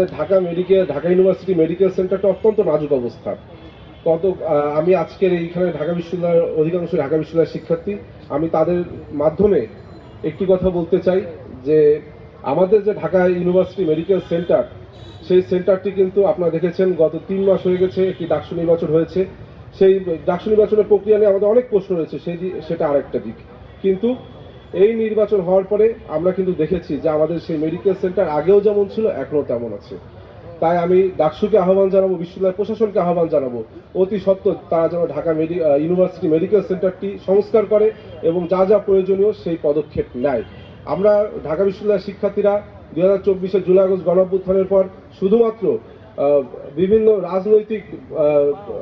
আমাদের Dhaka medical Dhaka university medical সেন্টারটা অত্যন্ত নাজুক অবস্থা। কত আমি আজকের এইখানে ঢাকা বিশ্ববিদ্যালয়ের অধিকাংশ ঢাকা বিশ্ববিদ্যালয়ের শিক্ষার্থী। আমি তাদের মাধ্যমে একটি কথা বলতে চাই যে, আমাদের যে ঢাকা ইউনিভার্সিটি মেডিকেল সেন্টার সেই সেন্টারটি কিন্তু আপনারা দেখেছেন, গত তিন মাস হয়ে গেছে একটি ডাকসু নির্বাচন হয়েছে। সেই ডাকসু নির্বাচনের প্রক্রিয়া নিয়ে আমাদের অনেক প্রশ্ন রয়েছে সেই সেটা আরেকটা দিক। কিন্তু এই নির্বাচন হওয়ার পরে আমরা কিন্তু দেখেছি যে আমাদের সেই মেডিকেল সেন্টার আগেও যেমন ছিল, এখনও তেমন আছে। তাই আমি ডাকসুকে আহ্বান জানাব, বিশ্ববিদ্যালয় প্রশাসনকে আহ্বান জানাব, অতি সত্ত্বর তারা যেন ঢাকা মেডি ইউনিভার্সিটি মেডিকেল সেন্টারটি সংস্কার করে এবং যা যা প্রয়োজনীয় সেই পদক্ষেপ নেয়। আমরা ঢাকা বিশ্ববিদ্যালয়ের শিক্ষার্থীরা দুই হাজার চব্বিশে জুলাই আগস্ট গণঅভ্যুত্থানের পর শুধুমাত্র বিভিন্ন রাজনৈতিক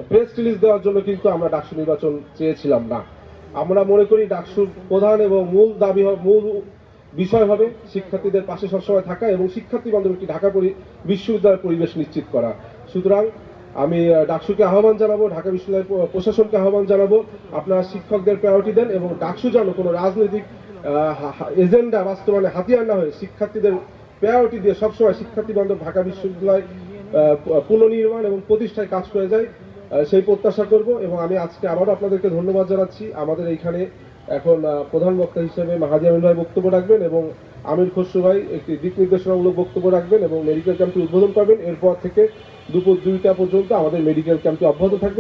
প্রেস রিলিজ দেওয়ার জন্য কিন্তু আমরা ডাকসু নির্বাচন চেয়েছিলাম না। আমরা মনে করি ডাকসুর প্রধান এবং মূল দাবি মূল বিষয় হবে শিক্ষার্থীদের পাশে সবসময় থাকা এবং শিক্ষার্থী বান্ধব একটি ঢাকা বিশ্ববিদ্যালয়ের পরিবেশ নিশ্চিত করা। সুতরাং আমি ডাকসুকে আহ্বান জানাব, ঢাকা বিশ্ববিদ্যালয় প্রশাসনকে আহ্বান জানাব, আপনারা শিক্ষকদের প্রায়োরিটি দেন এবং ডাকসু যেন কোনো রাজনৈতিক এজেন্ডা বাস্তবায়নে হাতিয়ার না হয়ে শিক্ষার্থীদের প্রায়োরিটি দিয়ে সবসময় শিক্ষার্থী বান্ধব ঢাকা বিশ্ববিদ্যালয় পুনর্নির্মাণ এবং প্রতিষ্ঠায় কাজ করে যায়। সেই প্রত্যাশা করব এবং আমি আজকে আবারও আপনাদেরকে ধন্যবাদ জানাচ্ছি। আমাদের এইখানে এখন প্রধান বক্তা হিসেবে মাহাদি আমিন ভাই বক্তব্য রাখবেন এবং আমির খসরু ভাই একটি দিক নির্দেশনামূলক বক্তব্য রাখবেন এবং মেডিকেল ক্যাম্পটি উদ্বোধন করবেন। এরপর থেকে দুপুর দুইটা পর্যন্ত আমাদের মেডিকেল ক্যাম্পটি অব্যাহত থাকবে।